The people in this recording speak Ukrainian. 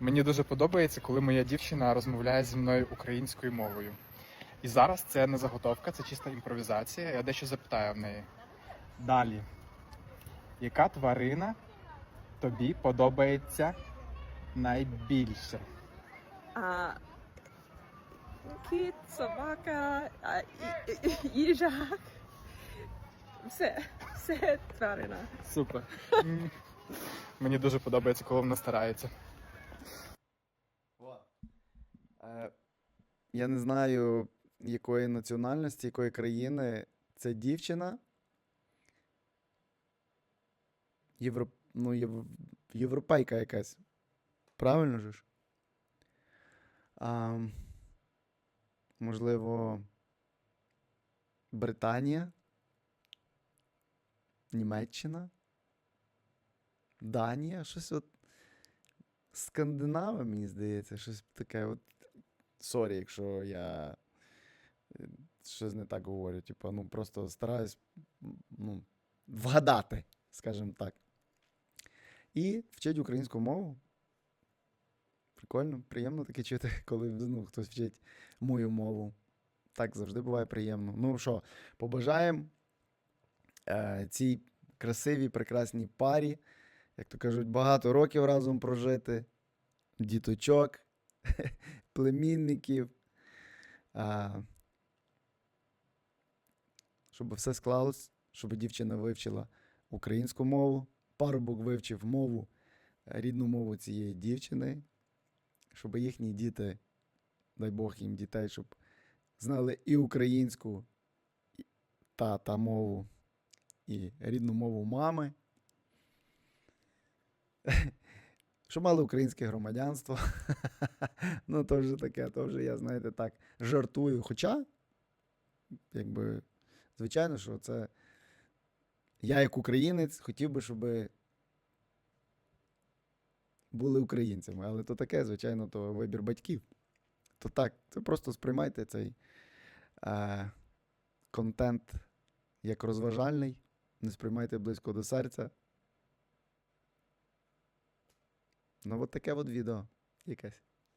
Мені дуже подобається, коли моя дівчина розмовляє зі мною українською мовою. І зараз це не заготовка, це чиста імпровізація. Я дещо запитаю в неї. Далі. Яка тварина тобі подобається найбільше? А, кіт, собака, а, і- і- їжак. Все, все тварина. Супер. Мені дуже подобається, коли вона старається. Е, Я не знаю, якої національності, якої країни це дівчина. Євро... Ну, єв... європейка якась. Правильно же ж? А, можливо, Британія, Німеччина, Данія, щось от. Скандинави, мені здається, щось таке. От сорі, якщо я е, щось не так говорю. Типу, ну просто стараюсь ну, вгадати, скажімо так. І вчить українську мову. Прикольно, приємно таке чути, коли ну, хтось вчить мою мову. Так завжди буває приємно. Ну що, побажаємо е, цій красивій, прекрасній парі, як то кажуть, багато років разом прожити, діточок, племінників. А, щоб все склалось, щоб дівчина вивчила українську мову, парубок вивчив мову, рідну мову цієї дівчини, щоб їхні діти, дай Бог їм дітей, щоб знали і українську та, та мову, і рідну мову мами. Що мали українське громадянство. ну, то вже таке, то вже я, знаєте, так, жартую. Хоча, якби, звичайно, що це я, як українець, хотів би, щоб були українцями. Але то таке, звичайно, то вибір батьків. То так, це просто сприймайте цей е, контент як розважальний, не сприймайте близько до серця. Ну, от таке от відео якесь.